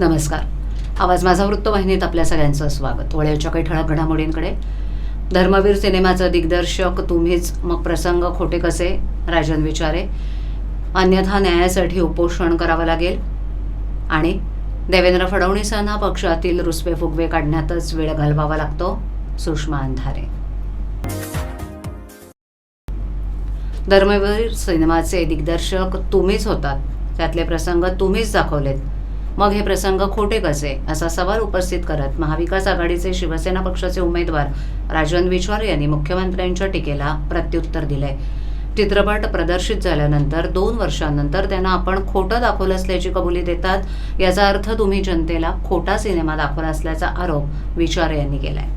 नमस्कार. आवाज माझा वृत्तवाहिनीत आपल्या सगळ्यांचं स्वागत. वळ्याच्या काही ठळक घडामोडींकडे. धर्मवीर सिनेमाचं दिग्दर्शक तुम्हीच मग प्रसंग खोटे कसे? राजन विचारे. अन्यथा न्यायासाठी उपोषण करावं लागेल. आणि देवेंद्र फडणवीसांना पक्षातील रुसवे फुगवे काढण्यातच वेळ घालवावा लागतो. सुषमा अंधारे. धर्मवीर सिनेमाचे दिग्दर्शक तुम्हीच होतात. त्यातले प्रसंग तुम्हीच दाखवलेत. मग हे प्रसंग खोटे कसे? असा सवाल उपस्थित करत महाविकास आघाडीचे शिवसेना पक्षाचे उमेदवार राजन विचार यांनी मुख्यमंत्र्यांच्या टीकेला प्रत्युत्तर दिले चित्रपट प्रदर्शित झाल्यानंतर दोन वर्षांनंतर त्यांना आपण खोटं दाखवलं असल्याची कबुली देतात याचा अर्थ तुम्ही जनतेला खोटा सिनेमा दाखवला असल्याचा आरोप विचार यांनी केलाय.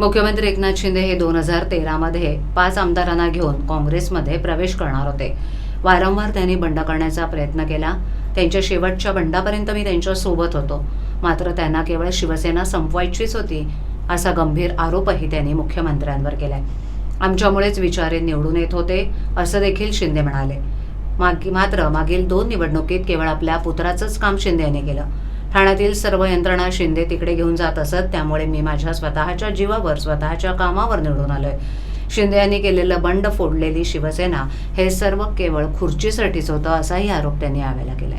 मुख्यमंत्री एकनाथ शिंदे हे दोन हजार तेरामध्ये पाच आमदारांना घेऊन काँग्रेसमध्ये प्रवेश करणार होते. वारंवार त्यांनी बंड करण्याचा प्रयत्न केला. त्यांच्या शेवटच्या बंडापर्यंत मी त्यांच्यासोबत होतो. मात्र त्यांना केवळ शिवसेना संपवायचीच होती असा गंभीर आरोपही त्यांनी मुख्यमंत्र्यांवर केलाय. आमच्यामुळेच विचारे निवडून येत होते असं देखील शिंदे म्हणाले. माग मात्र मागील दोन निवडणुकीत केवळ आपल्या पुत्राचंच काम शिंदे यांनी केलं. ठाण्यातील सर्व यंत्रणा शिंदे तिकडे घेऊन जात असत त्यामुळे मी माझ्या स्वतःच्या जीवावर स्वतःच्या कामावर निवडून आलोय. शिंदे यांनी केलेलं बंड फोडलेली शिवसेना हे सर्व केवळ खुर्चीसाठीच होतं असाही आरोप त्यांनी यावेळेला केलाय.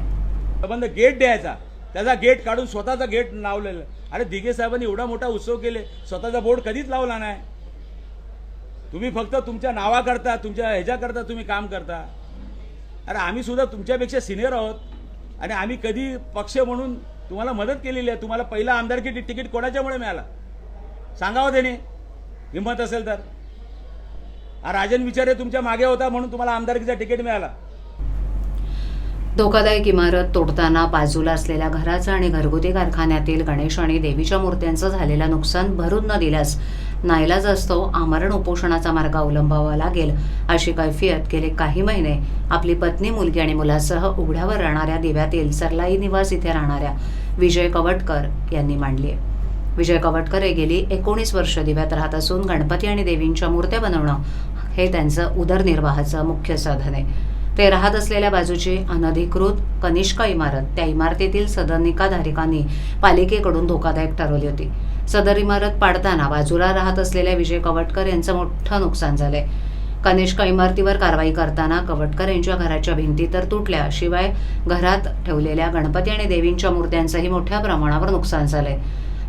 संबंध गेट द्यायचा. त्याचा गेट काढून स्वतःचा गेट लावलेलं. अरे दिघे साहेबांनी एवढा मोठा उत्सव केले. स्वतःचा बोर्ड कधीच लावला नाही. तुम्ही फक्त तुमच्या नावाकरता तुमच्या ह्याच्याकरता तुम्ही काम करता. अरे आम्ही सुद्धा तुमच्यापेक्षा सिनियर आहोत. आणि आम्ही कधी पक्ष म्हणून तुम्हाला मदत केलेली आहे. तुम्हाला पहिला आमदारकी तिकीट कोणाच्यामुळे मिळाला? सांगावं त्याने. हिंमत असेल तर. राजन विचारे तुमच्या मागे होता म्हणून तुम्हाला आमदारकीचा तिकीट मिळाला. धोकादायक इमारत तोडताना बाजूला असलेल्या घराचं आणि घरगुती कारखान्यातील गणेश आणि देवीच्या मूर्त्यांचं झालेलं नुकसान भरून न दिल्यास नाईलाज असतो आमरण उपोषणाचा मार्ग अवलंबावा लागेल अशी कैफियत गेले काही महिने आपली पत्नी मुलगी आणि मुलासह उघड्यावर राहणाऱ्या दिव्यातील सरलाई निवास इथे राहणाऱ्या विजय कवटकर यांनी मांडली आहे. विजय कवटकर हे गेली एकोणीस वर्ष दिव्यात राहत असून गणपती आणि देवींच्या मूर्त्या बनवणं हे त्यांचं उदरनिर्वाहाचं मुख्य साधन आहे. ते राहत असलेल्या बाजूची अनधिकृत कनिष्का इमारत त्या इमारतीतील सदनिकाधारिकांनी पालिकेकडून धोकादायक ठरवली होती. सदर इमारत पाडताना बाजूला राहत असलेल्या विजय कवटकर यांचं मोठं नुकसान झालंय. कनिष्का इमारतीवर कारवाई करताना कवटकर यांच्या घराच्या भिंती तर तुटल्या शिवाय घरात ठेवलेल्या गणपती आणि देवींच्या मूर्त्यांचंही मोठ्या प्रमाणावर नुकसान झालंय.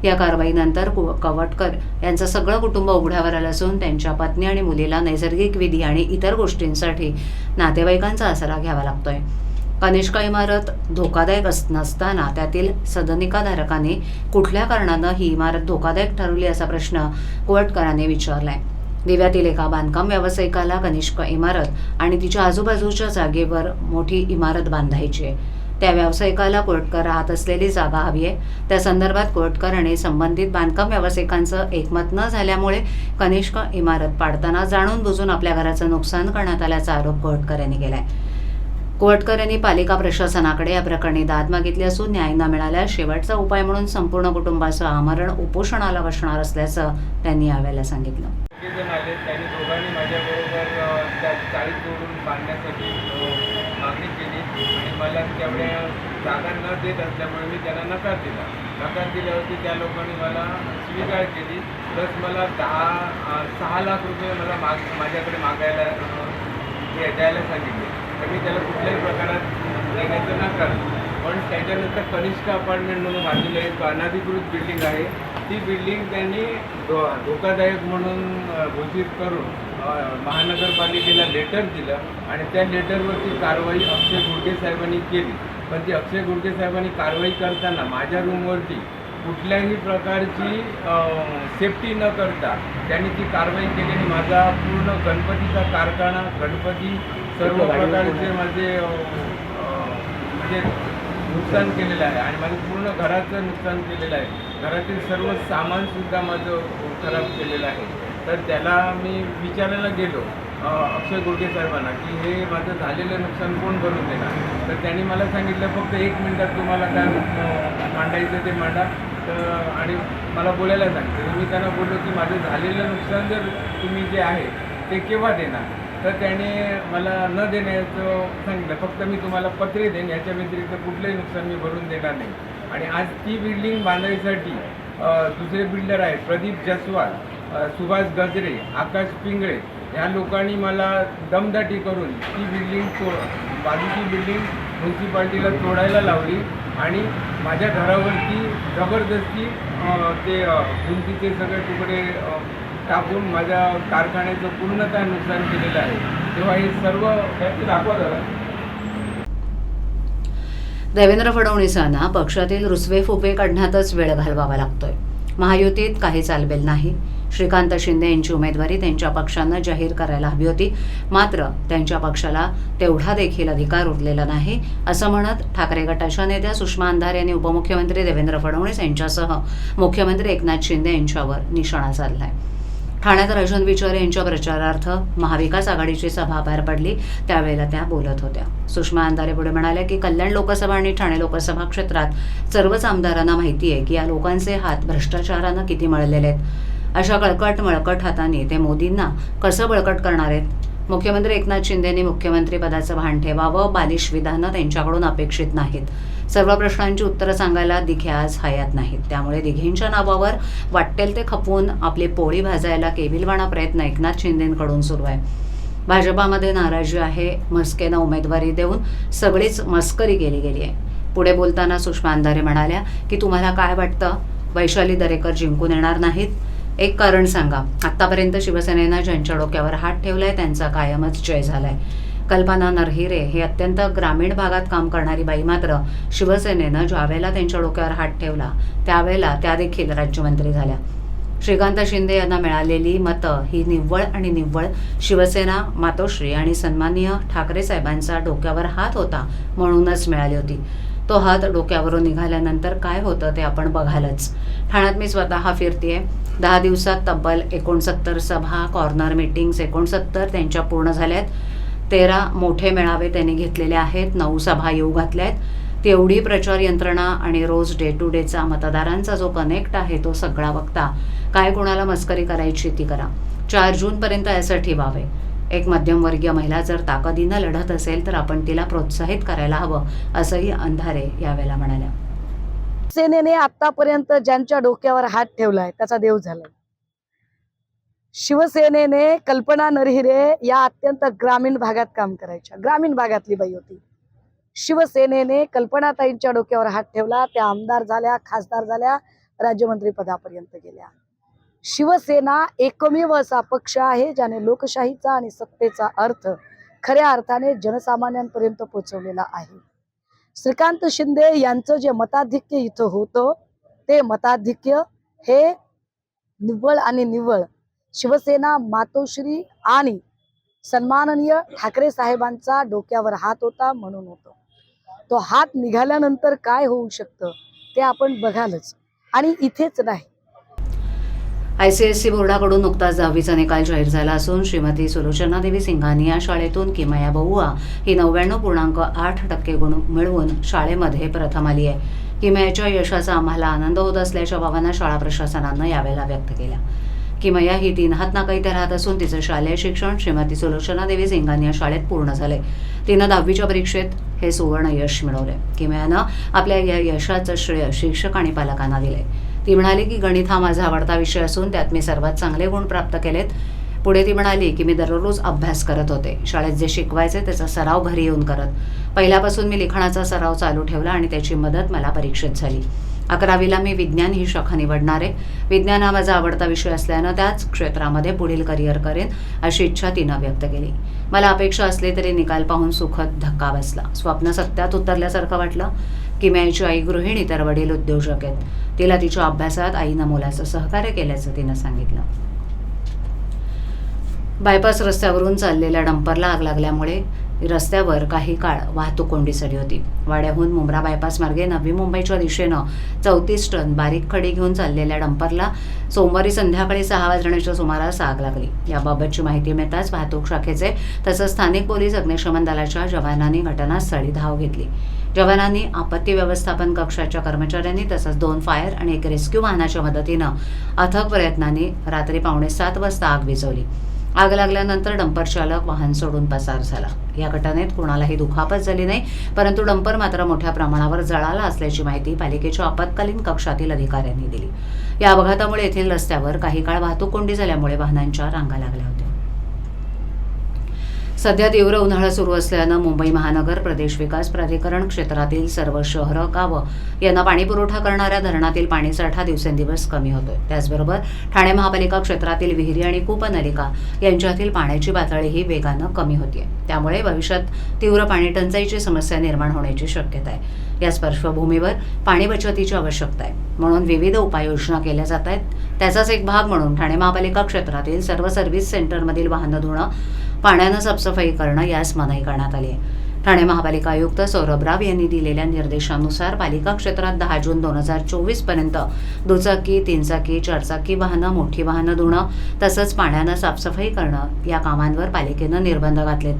या कारवाईनंतर कु- कवटकर यांचं सगळं कुटुंब उघड्यावर आलं असून त्यांच्या पत्नी आणि मुलीला नैसर्गिक विधी आणि इतर गोष्टींसाठी नातेवाईकांचा आसरा घ्यावा लागतोय. कनिष्का इमारत धोकादायक अस नसताना त्यातील सदनिकाधारकांनी कुठल्या कारणानं ही इमारत धोकादायक ठरवली असा प्रश्न कोवटकरांनी विचारलाय. दिव्यातील एका बांधकाम व्यावसायिकाला कनिष्क इमारत आणि तिच्या आजूबाजूच्या जागेवर मोठी इमारत बांधायची आहे. त्या व्यावसायिकाला कोर्टकर राहत असलेली जागा हवी आहे. त्या संदर्भात कोर्टकर आणि संबंधित बांधकाम व्यावसायिकांचं एकमत न झाल्यामुळे कनिष्क इमारत पाडताना जाणून बुजून आपल्या घराचं नुकसान करण्यात आल्याचा आरोप कोर्टकर यांनी केलाय. कोटकर यांनी पालिका प्रशासनाकडे या प्रकरणी दाद मागितली असून न्याय न मिळाल्यास शेवटचा उपाय म्हणून संपूर्ण कुटुंबाचं आमरण उपोषणाला बसणार असल्याचं त्यांनी यावेळेला सांगितलं दोघे जण आले त्यांनी दोघांनी माझ्याबरोबर अ, त्या चाळीत जोडून बांधण्यासाठी अ, मागणी केली आणि मला तेवढ्या जागा न देत असल्यामुळे मी त्याला नकार दिला. नकार दिल्यावरती त्या लोकांनी मला स्वीकार केली. प्लस मला दहा सहा लाख रुपये मला माग माझ्याकडे मागायला हे द्यायला सांगितले. तर मी त्याला कुठल्याही प्रकारात देण्याचं नकार पण त्याच्यानंतर कनिष्ठ अपार्टमेंट म्हणून बाजूला एक अनाधिकृत बिल्डिंग आहे. ती बिल्डिंग त्यांनी धो धोकादायक म्हणून घोषित करून महानगरपालिकेला लेटर दिलं आणि त्या लेटरवरती कारवाई अक्षय गुडगे साहेबांनी केली. पण ती अक्षय गुडगे साहेबांनी कारवाई करताना माझ्या रूमवरती कुठल्याही प्रकारची सेफ्टी न करता त्यांनी ती कारवाई केली आणि माझा पूर्ण गणपतीचा कारखाना गणपती सर्व प्रकारचे माझे म्हणजे नुकसान केलेलं आहे आणि माझं पूर्ण घराचं नुकसान केलेलं आहे. घरातील सर्व सामानसुद्धा माझं खराब केलेलं आहे. तर त्याला मी विचारायला गेलो अक्षय गुडगे साहेबांना की हे माझं झालेलं नुकसान कोण भरून देणार? तर त्यांनी मला सांगितलं फक्त एक मिनटात तुम्हाला काय मांडायचं ते मांडा. तर आणि मला बोलायला सांगितलं. मी त्यांना बोललो की माझं झालेलं नुकसान जर तुम्ही जे आहे ते केव्हा देणार? तर त्याने मला न देण्याचं सांगितलं. फक्त मी तुम्हाला पत्रे देईन याच्या व्यतिरिक्त कुठलंही नुकसान मी भरून देणार नाही. आणि आज ती बिल्डिंग बांधायसाठी दुसरे बिल्डर आहेत प्रदीप जसवाल. सुभाष गजरे आकाश पिंगळे ह्या लोकांनी मला दमदाटी करून ती बिल्डिंग तो बाजूची बिल्डिंग म्युन्सिपाल्टीला तोडायला लावली आणि माझ्या घरावरती जबरदस्ती ते अ, भिंतीचे सगळे तुकडे टाकून माझ्या कारखान्याचं पूर्णतः नुकसान केलेलं आहे. तेव्हा हे सर्व त्याची दाखवा झाला देवेंद्र फडणवीसांना पक्षातील रुसवे फुफे काढण्यातच वेळ घालवावा लागतोय. महायुतीत काही चालबेल नाही. श्रीकांत शिंदे यांची उमेदवारी त्यांच्या पक्षानं जाहीर करायला हवी होती. मात्र त्यांच्या पक्षाला तेवढा देखील अधिकार उरलेला नाही असं म्हणत ठाकरे गटाच्या नेत्या सुषमा अंधारे यांनी उपमुख्यमंत्री देवेंद्र फडणवीस यांच्यासह मुख्यमंत्री एकनाथ शिंदे यांच्यावर निशाणा साधलाय. ठाण्यात राजन विचारे यांच्या प्रचारार्थ महाविकास आघाडीची सभा पार पडली त्यावेळेला त्या बोलत होत्या. सुषमा अंधारे पुढे म्हणाल्या की कल्याण लोकसभा आणि ठाणे लोकसभा क्षेत्रात सर्वच आमदारांना माहिती आहे की या लोकांचे हात भ्रष्टाचारानं किती मळलेले आहेत. अशा कळकट मळकट हाताने ते मोदींना कसं बळकट करणार आहेत? मुख्यमंत्री एकनाथ शिंदेनी मुख्यमंत्री पदाचं भान ठेवावं बालिश विधानं त्यांच्याकडून अपेक्षित नाहीत. सर्व प्रश्नांची उत्तरं सांगायला दिघे आज हयात नाहीत. त्यामुळे दिघेंच्या नावावर वाटेल ते खपवून आपली पोळी भाजायला केविलवाणा प्रयत्न एकनाथ शिंदेंकडून सुरू आहे. भाजपामध्ये नाराजी आहे मस्केनं उमेदवारी देऊन सगळीच मस्करी केली गेली आहे. पुढे बोलताना सुषमा अंधारे म्हणाल्या की तुम्हाला काय वाटतं? वैशाली दरेकर जिंकून येणार नाहीत. एक कारण सांगा. आतापर्यंत शिवसेनेनं ज्यांच्या डोक्यावर हात ठेवलाय त्यांचा कायमच जय झालाय. कल्पना नरहिरे हे अत्यंत ग्रामीण भागात काम करणारी बाई मात्र शिवसेनेनं ज्यावेळेला त्यांच्या डोक्यावर हात ठेवला त्यावेळेला त्या देखील राज्यमंत्री झाल्या. श्रीकांत शिंदे यांना मिळालेली मतं ही निव्वळ आणि निव्वळ शिवसेना मातोश्री आणि सन्माननीय ठाकरे साहेबांचा डोक्यावर हात होता म्हणूनच मिळाली होती. तो हात डोक्यावरून निघाल्यानंतर काय होतं ते आपण बघालच. ठाण्यात मी स्वतः फिरतीये. दहा दिवसात तब्बल एकोणसत्तर सभा कॉर्नर मीटिंग्स एकोणसत्तर त्यांच्या पूर्ण झाल्या आहेत तेरा मोठे मेळावे त्यांनी घेतलेले आहेत नऊ सभा येऊ घातल्या आहेत तेवढी प्रचार यंत्रणा आणि रोज डे टू डेचा मतदारांचा जो कनेक्ट आहे तो सगळा बघता. काय कोणाला मस्करी करायची ती करा. चार जूनपर्यंत यासाठी व्हावे. एक मध्यमवर्गीय महिला जर ताकदीनं लढत असेल तर आपण तिला प्रोत्साहित करायला हवं असंही अंधारे यावेळेला म्हणाल्या. सेनेने आतापर्यंत ज्यांच्या डोक्यावर हात ठेवलाय त्याचा देव झालाय. शिवसेनेने कल्पना नरहिरे या अत्यंत ग्रामीण भागात काम करायच्या. ग्रामीण भागातली बाई होती. शिवसेनेने कल्पनाताईंच्या डोक्यावर हात ठेवला त्या आमदार झाल्या खासदार झाल्या राज्यमंत्री पदापर्यंत गेल्या. शिवसेना एकमेव असा पक्ष आहे ज्याने लोकशाहीचा आणि सत्तेचा अर्थ खऱ्या अर्थाने जनसामान्यांपर्यंत पोहोचवलेला आहे. श्रीकांत शिंदे यांचं जे मताधिक्य इथं होतं ते मताधिक्य हे निव्वळ आणि निव्वळ. शिवसेना मातोश्री आणि सन्माननीय ठाकरे साहेबांचा डोक्यावर हात होता म्हणून होतो. तो हात निघाल्यानंतर काय होऊ शकतं ते आपण बघालच. आणि इथेच नाही. आयसीएससी बोर्डाकडून नुकताच दहावीचा निकाल जाहीर झाला असून श्रीमती सुलोचना देवी सिंघानी या शाळेतून किमया बहुआ ही नव्याण्णव पूर्णांक आठ टक्के गुण मिळवून शाळेमध्ये प्रथम आली आहे. किमयाच्या यशाचा आम्हाला आनंद होत असल्याच्या भावना शाळा प्रशासनानं यावेळेला व्यक्त केल्या. किमया ही तीन हात नाका इथे राहत असून तिचं शालेय शिक्षण श्रीमती सुलोचना देवी सिंघानी या शाळेत पूर्ण झाले तिनं दहावीच्या परीक्षेत हे सुवर्ण यश मिळवले किमयानं आपल्या या यशाचं श्रेय शिक्षक आणि पालकांना दिले ती म्हणाली की गणित हा माझा आवडता विषय असून त्यात मी सर्वात चांगले गुण प्राप्त केलेत. पुढे ती म्हणाली की मी दररोज अभ्यास करत होते. शाळेत जे शिकवायचे त्याचा सराव घरी येऊन करत. पहिल्यापासून मी लिखाणाचा सराव चालू ठेवला आणि त्याची मदत मला परीक्षेत झाली. अकरावीला मी विज्ञान ही शाखा निवडणार. आहे विज्ञान हा माझा आवडता विषय असल्यानं त्याच क्षेत्रामध्ये पुढील करिअर करेन अशी इच्छा तिनं व्यक्त केली. मला अपेक्षा असली तरी निकाल पाहून सुखद धक्का बसला. स्वप्न सत्यात उतरल्यासारखं वाटलं. किमयाची आई गृहिणी तर वडील उद्योजक आहेत. तिला तिच्या अभ्यासात आईनं मुलाचं सहकार्य केल्याचं तिनं सांगितलं. बायपास रस्त्यावरून चाललेल्या डंपरला आग लागल्यामुळे रस्त्यावर काही काळ वाहतूक कोंडी झाली होती. वाड्याहून मुंब्रा बायपास मार्गे नवी मुंबईच्या दिशेनं चौतीस टन बारीक खडी घेऊन चाललेल्या डंपरला सोमवारी संध्याकाळी सहा वाजण्याच्या सुमारास आग लागली. याबाबतची माहिती मिळताच वाहतूक शाखेचे तसंच स्थानिक पोलीस अग्निशमन दलाच्या जवानांनी घटनास्थळी धाव घेतली. जवानांनी आपत्ती व्यवस्थापन कक्षाच्या कर्मचाऱ्यांनी तसंच दोन फायर आणि एक रेस्क्यू वाहनाच्या मदतीनं अथक प्रयत्नांनी रात्री पावणे सात वाजता आग विझवली. आग लागल्यानंतर डंपर चालक वाहन सोडून पसार झाला. या घटनेत कोणालाही दुखापत झाली नाही परंतु डंपर मात्र मोठ्या प्रमाणावर जळाला असल्याची माहिती पालिकेच्या आपत्कालीन कक्षातील अधिकाऱ्यांनी दिली. या अपघातामुळे येथील रस्त्यावर काही काळ वाहतूक कोंडी झाल्यामुळे वाहनांच्या रांगा लागल्या होत्या. सध्या तीव्र उन्हाळा सुरू असल्यानं मुंबई महानगर प्रदेश विकास प्राधिकरण क्षेत्रातील सर्व शहरं गावं यांना पाणीपुरवठा करणाऱ्या धरणातील पाणीसाठा दिवसेंदिवस कमी होतोय. त्याचबरोबर ठाणे महापालिका क्षेत्रातील विहिरी आणि कूपनलिका यांच्यातील पाण्याची पातळीही वेगानं कमी होतीये. त्यामुळे भविष्यात तीव्र पाणी टंचाईची समस्या निर्माण होण्याची शक्यता आहे याच पार्श्वभूमीवर पाणी बचतीची आवश्यकता आहे म्हणून विविध उपाययोजना केल्या जात आहेत त्याचाच एक भाग म्हणून ठाणे महापालिका क्षेत्रातील सर्व सर्व्हिस सेंटरमधील वाहनं धुणं पाण्यानं साफसफाई करणं यास मनाई करण्यात आली आहे. ठाणे महापालिका आयुक्त सौरभ राव यांनी दिलेल्या निर्देशानुसार पालिका क्षेत्रात दहा जून दोन हजार चोवीसपर्यंत दुचाकी तीनचाकी चारचाकी वाहनं मोठी वाहनं धुणं तसंच पाण्यानं साफसफाई करणं या कामांवर पालिकेनं निर्बंध घातलेत.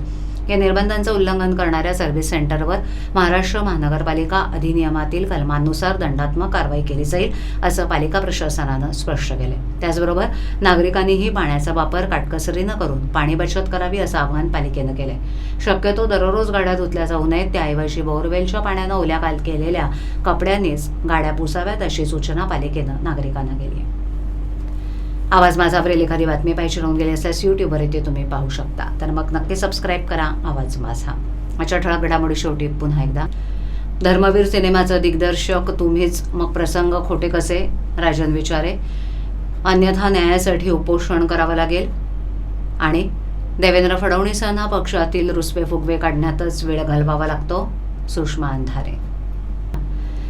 या निर्बंधांचं उल्लंघन करणाऱ्या सर्व्हिस सेंटरवर महाराष्ट्र महानगरपालिका अधिनियमातील कलमांनुसार दंडात्मक कारवाई केली जाईल असं पालिका प्रशासनानं स्पष्ट केलं त्याचबरोबर नागरिकांनीही पाण्याचा वापर काटकसरीनं करून पाणी बचत करावी असं आवाहन पालिकेनं केलंय. शक्यतो दररोज गाड्या धुतल्या जाऊ नयेत त्याऐवजी बोरवेलच्या पाण्यानं ओल्या काल केलेल्या कपड्यांनीच गाड्या पुसाव्यात अशी सूचना पालिकेनं नागरिकांना केली आहे. आवाज माझा वरील एखादी बातमी पाहिजे राहून गेली असल्यास यूट्यूबवर येते तुम्ही पाहू शकता. तर मग नक्की सबस्क्राईब करा आवाज माझा. माझ्या ठळक घडामोडी शेवटी पुन्हा एकदा. धर्मवीर सिनेमाचं दिग्दर्शक तुम्हीच मग प्रसंग खोटे कसे? राजन विचारे. अन्यथा न्यायासाठी उपोषण करावं लागेल. आणि देवेंद्र फडणवीसांना पक्षातील रुसवे फुगवे काढण्यातच वेळ घालवावा लागतो. सुषमा अंधारे.